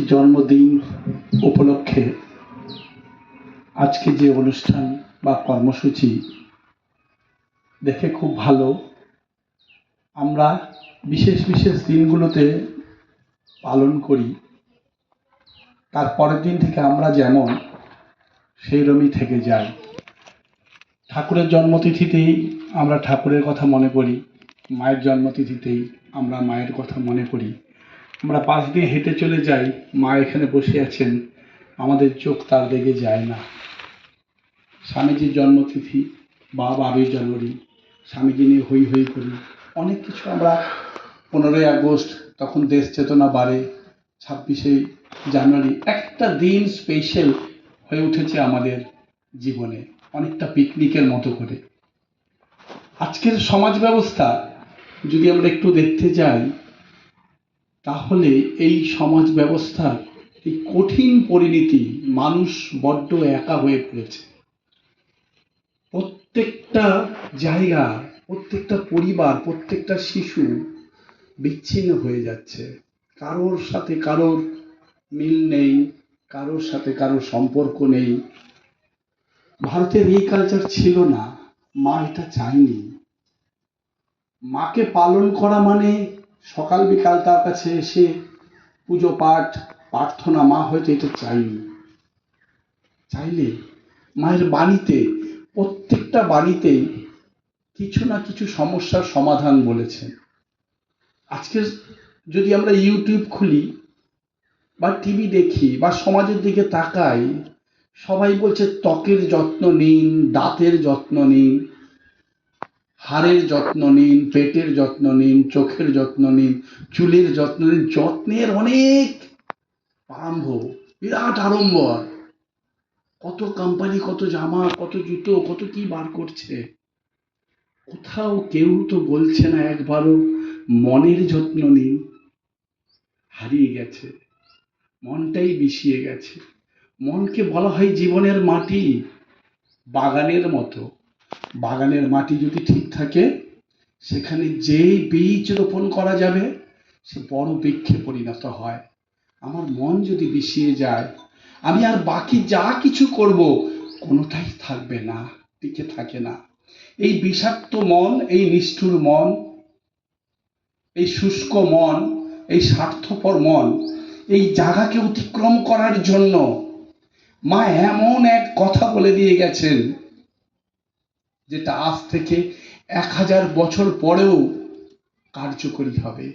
জন্মদিন উপলক্ষে আজকে যে অনুষ্ঠান বা কর্মসূচি দেখে খুব ভালো। আমরা বিশেষ বিশেষ দিনগুলোতে পালন করি। তার পরের দিন থেকে আমরা যেমন সেইরমই থেকে যাই। ঠাকুরের জন্মতিথিতেই আমরা ঠাকুরের কথা মনে করি, মায়ের জন্মতিথিতেই আমরা মায়ের কথা মনে করি। আমরা পাশ দিয়ে হেঁটে চলে যাই, মা এখানে বসে আছেন, আমাদের চোখ তার দিকে যায় না। স্বামীজির জন্মতিথি বা বারোই জানুয়ারি স্বামীজি নিয়ে হই হই করি। অনেক কিছু আমরা পনেরোই আগস্ট, তখন দেশ চেতনা বাড়ে, ছাব্বিশে জানুয়ারি, একটা দিন স্পেশাল হয়ে উঠেছে আমাদের জীবনে, অনেকটা পিকনিকের মতো করে। আজকের সমাজ ব্যবস্থা যদি আমরা একটু দেখতে যাই তাহলে এই সমাজ ব্যবস্থার এই কঠিন পরিণতি মানুষ বড্ড একা হয়ে পড়েছে। প্রত্যেকটা জায়গা, প্রত্যেকটা পরিবার, প্রত্যেকটা শিশু বিচ্ছিন্ন হয়ে যাচ্ছে। কারোর সাথে কারোর মিল নেই, কারোর সাথে কারোর সম্পর্ক নেই। ভারতের এই কালচার ছিল না, মা এটা চায়নি। মাকে পালন করা মানে সকাল বিকাল তার কাছে এসে পুজো পাঠ, প্রার্থনা, মা হয়তো এটা চাইনি। চাইলে মায়ের বাণীতে, প্রত্যেকটা বাণীতেই কিছু না কিছু সমস্যার সমাধান বলেছেন আজকে যদি আমরা ইউটিউব খুলি বা টিভি দেখি বা সমাজের দিকে তাকাই, সবাই বলছে ত্বকের যত্ন নিন, দাঁতের যত্ন নিন হাড়ের যত্ন নিন, পেটের যত্ন নিন, চোখের যত্ন নিন, চুলের যত্ন নিন, যত্নের অনেক আরম্ভ, বিরাট আড়ম্বর কত কোম্পানি কত জামা, কত জুতো, কত কি বার করছে? কোথাও কেউ তো বলছে না একবারও, মনের যত্ন নিন। হারিয়ে গেছে, মনটাই বিষিয়ে গেছে। মনকে বলা হয় জীবনের মাটি, বাগানের মতো। বাগানের মাটি যদি ঠিক থাকে, সেখানে যেই বীজ রোপণ করা যাবে, সে বড় বৃক্ষে পরিণত হয়। আমার মন যদি বিষিয়ে যায়, আমি আর বাকি যা কিছু করব, কোনোটাই থাকবে না, টিকে থাকে না। এই বিষাক্ত মন, এই নিষ্ঠুর মন, এই শুষ্ক মন, এই স্বার্থপর মন, এই জায়গাকে অতিক্রম করার জন্য মা এমন এক কথা বলে দিয়ে গেছেন, যেটা আজ থেকে এক হাজার বছর পরেও কার্যকরী হবে।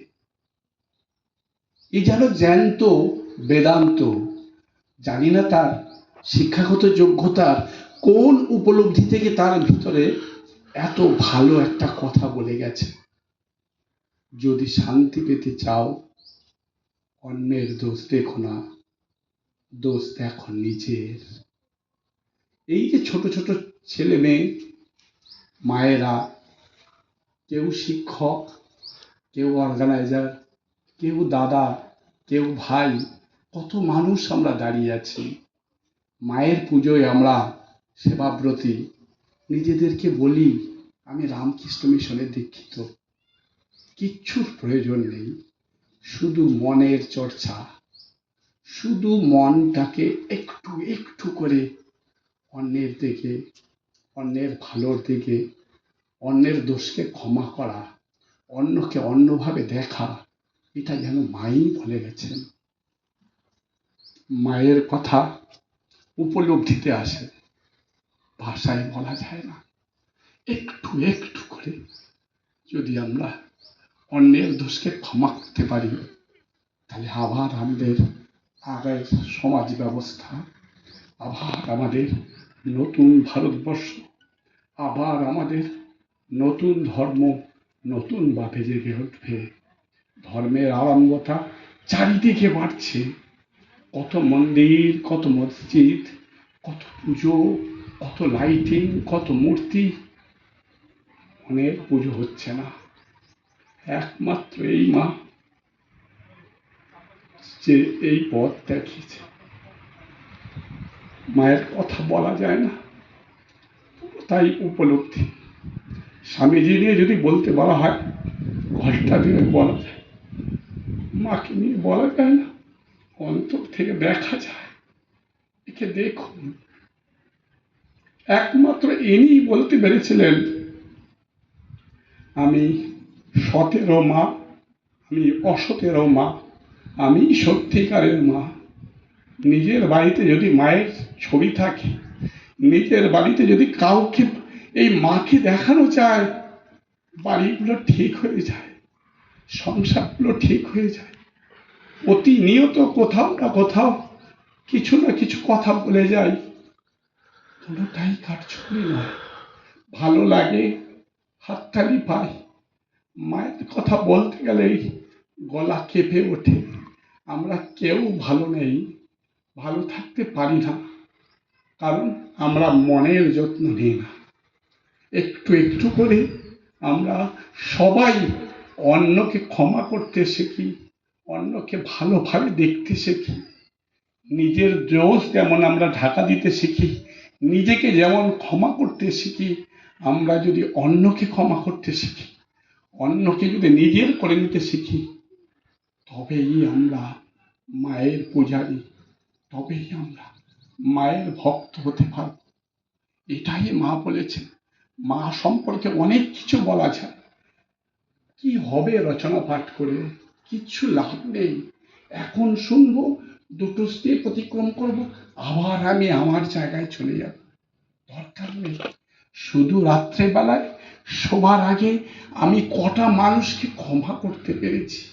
এ যেন জ্যান্ত বেদান্ত, জানি না তার শিক্ষাগত যোগ্যতার কোন উপলব্ধি থেকে তার ভিতরে এত ভালো একটা কথা বলে গেছে। যদি শান্তি পেতে চাও, অন্যের দোষ দেখো না, দোষ দেখো নিজের। এই যে ছোট ছোট ছেলে মেয়ে, মায়েরা কেউ শিক্ষক, কেউ অর্গানাইজার কেউ দাদা, কেউ ভাই, কত মানুষ আমরা দাঁড়িয়ে আছি। মায়ের পুজোয় আমরা সেবাব্রতী। নিজেদেরকে বলি, আমি রামকৃষ্ণ মিশনে দীক্ষিত। কিচ্ছুর প্রয়োজন নেই, শুধু মনের চর্চা। শুধু মনটাকে একটু একটু করে অন্যের দিকে, অন্যের ভালোর দিকে অন্যের দোষকে ক্ষমা করা, অন্যকে অন্যভাবে দেখা, এটা যেন মাই বলে গেছেন। মায়ের কথা উপলব্ধিতে আসে, ভাষায় বলা যায় না। একটু একটু করে যদি আমরা অন্যের দোষকে ক্ষমা করতে পারি, তাহলে আবার আমাদের আগের সমাজ ব্যবস্থা, আবার আমাদের নতুন ভারতবর্ষ, আবার আমাদের নতুন ধর্ম, নতুন নতুনভাবে জেগে উঠবে ধর্মের আরম্ভতা চারিদিকে বাড়ছে। কত মন্দির, কত মসজিদ, কত পুজো, কত লাইটিং কত মূর্তি। অনেক পুজো হচ্ছে না। একমাত্র এই মা যে এই পথ দেখিয়েছে। মায়ের কথা বলা যায় না। তাই উপলব্ধি স্বামীজি নিয়ে যদি বলতে বলা হয়, ঘরটা দিয়ে বলা যায়। মাকে নিয়ে বলা যায় না, অন্তর থেকে দেখা যায়। একে দেখুন, একমাত্র ইনি বলতে পেরেছিলেন, আমি সতেরো মা, আমি অসতেরো মা, আমি সত্যিকারের মা। নিজের বাড়িতে যদি মায়ের ছবি থাকে, নিজের বাড়িতে যদি কাউকে এই মাকে দেখানো চায় বাড়িগুলো ঠিক হয়ে যায়, সংসারগুলো ঠিক হয়ে যায়। প্রতিনিয়ত কোথাও না কোথাও কিছু না কিছু কথা বলে যাই। কোনোটাই কাটছুলি নয় ভালো লাগে, হাততালি পাই। মায়ের কথা বলতে গেলেই গলা কেঁপে ওঠে। আমরা কেউ ভালো নেই, ভালো থাকতে পারি না। কারণ আমরা মনের যত্ন নিই না। একটু একটু করে আমরা সবাই অন্যকে ক্ষমা করতে শিখি, অন্যকে ভালোভাবে দেখতে শিখি। নিজের দোষ যেমন আমরা ঢাকা দিতে শিখি, নিজেকে যেমন ক্ষমা করতে শিখি, আমরা যদি অন্যকে ক্ষমা করতে শিখি, অন্যকে যদি নিজের করে নিতে শিখি, তবেই আমরা মায়ের পূজারী, তবেই আমরা মায়ের ভক্ত হতে পারব। এটাই মা বলেছেন। মা সম্পর্কে অনেক কিছু বলা যায়। কি হবে রচনা পাঠ করে? কিচ্ছু লাভ নেই। এখন শুনব, দুটো স্টেপ অতিক্রম করব, আবার আমি আমার জায়গায় চলে যাব। দরকার নেই। শুধু রাত্রেবেলায়, শোবার আগে আমি কটা মানুষকে ক্ষমা করতে পেরেছি।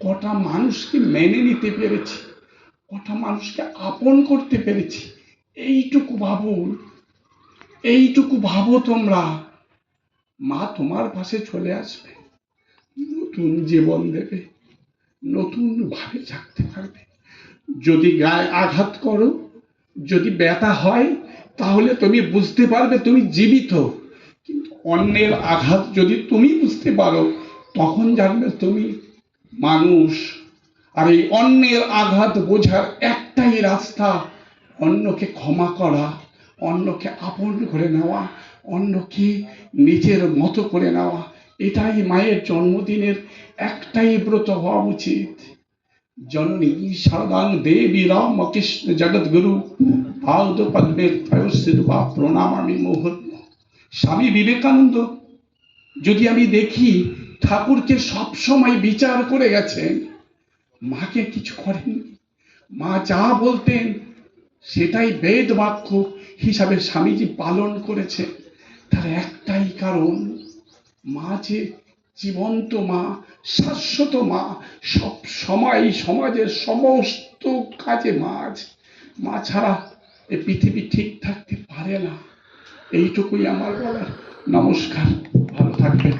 কটা মানুষকে মেনে নিতে পেরেছি। কটা মানুষকে আপন করতে পেরেছি। এইটুকু ভাবুন এইটুকু ভাবো তোমরা। মা তোমার পাশে চলে আসবে। নতুন জীবন দেবে। নতুন ভাবে থাকতে পারবে। যদি গায়ে আঘাত করো, যদি ব্যথা হয়, তাহলে তুমি বুঝতে পারবে তুমি জীবিত। কিন্তু অন্যের আঘাত যদি তুমি বুঝতে পারো, তখন জানবে তুমি মানুষ। আর এই অন্যের আঘাত বোঝার একটাই রাস্তা, অন্যকে ক্ষমা করা। অন্যকে আপন করে নেওয়া, অন্যকে নিজের মতো করে নেওয়া, এটাই মায়ের জন্মদিনের একটাই ব্রত হওয়া উচিত। জননী শারদাং দেবী রাম কৃষ্ণ জগৎগুরু পাদ পদ্মের ত্রয়স্থিত বা প্রণাম আমি মুহূর্ত। স্বামী বিবেকানন্দ, যদি আমি দেখি ঠাকুরকে সবসময় বিচার করে গেছেন, মাকে কিছু করেননি। মা যা বলতেন সেটাই বেদ বাক্য হিসাবে স্বামীজি পালন করেছে। তার একটাই কারণ, মা যে জীবন্ত মা, শাশ্বত মা, সব সময় সমাজের সমস্ত কাজে মা আছে। মা ছাড়া এ পৃথিবী ঠিক থাকতে পারে না। এইটুকুই আমার বলার। নমস্কার। ভালো থাকবেন।